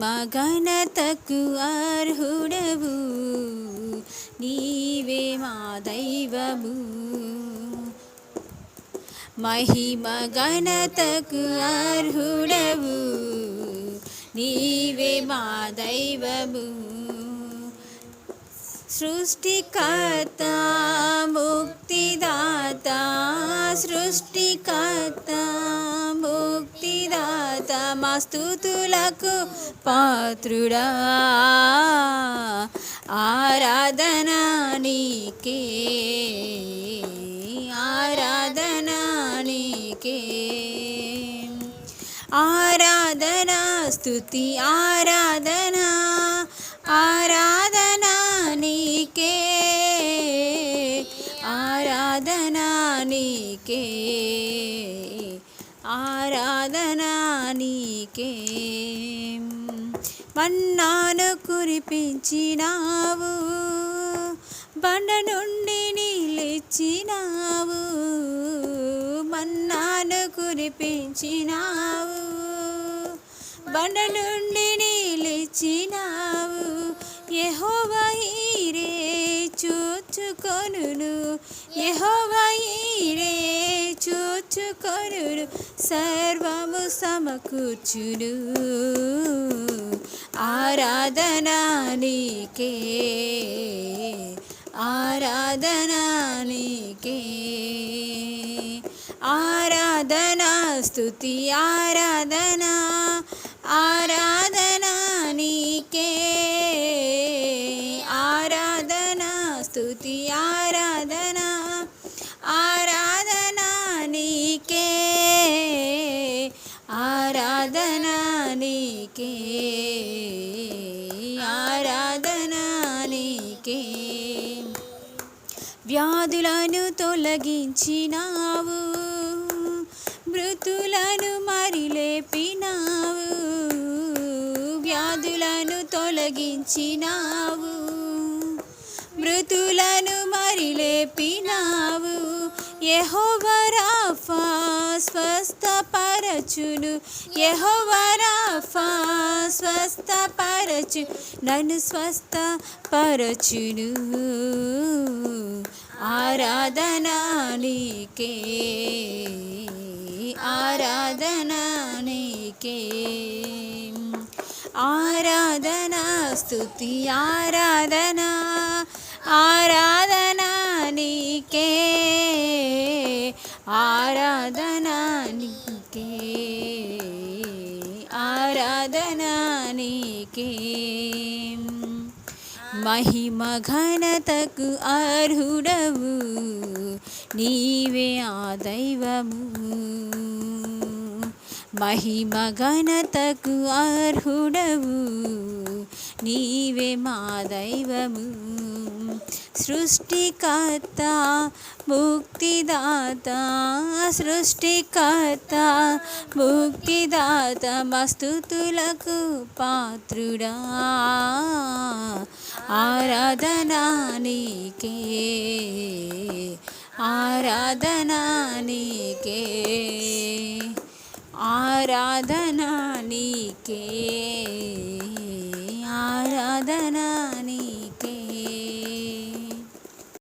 మగనతకు అర్హుడవు. నీవే మా దైవము. మహిమ గణతకు అర్హుడవు. నీవే మా దైవము. సృష్టికర్త ముక్తిదాత సృష్టికర్త ముక్తిదాత స్థుతులకు పాత్రుడా. ఆరాధన నీకే. ఆరాధన నీకే. ఆరాధన స్థుతి ఆరాధన. ఆరాధన నీకే. ఆరాధన నీకే. నీకే? మన్నాను కురిపించినావు బండ నుండి నీళ్ళిచ్చినావు మన్నాను కురిపించినావు బండ నుండి నీళ్ళిచ్చినావు యెహోవాయీరే చూచుకొనును యెహోవాయీరే చూచుకొనును సర్వము సమకూర్చును ఆరాధన నీకే ఆరాధన నీకే. ఆరాధన స్థుతి ఆరాధన ఆరాధన నీకే. ఆరాధన స్థుతి ఆరాధనా ఆరాధన నీకే ఆరాధన నీకే వ్యాధులను తొలగించినావు మృతులను మరిలేపినావు వ్యాధులను తొలగించినావు మృతులను మరిలేపినావు లేపినావు స్వస్థప స్వస్థపరచును యెహోవరాఫా స్వస్థపరచు. నన్ను స్వస్థపరచును. ఆరాధన నీకే. ఆరాధన నీకే. ఆరాధన స్తుతి ఆరాధన. ఆరాధన నీకే. ఆరాధన నీకే ఆరాధన నీకే. మహిమ ఘనతకు అర్హుడవు నీవే ఆ దైవము. మహిమ ఘనతకు అర్హుడవు నీవే మా దైవము. సృష్టికర్త ముక్తిదాత సృష్టికర్త ముక్తిదాత మస్తుతులకు పాత్రుడా. ఆరాధన నీకే ఆరాధన నీకే ఆరాధన నీకే. ఆరాధన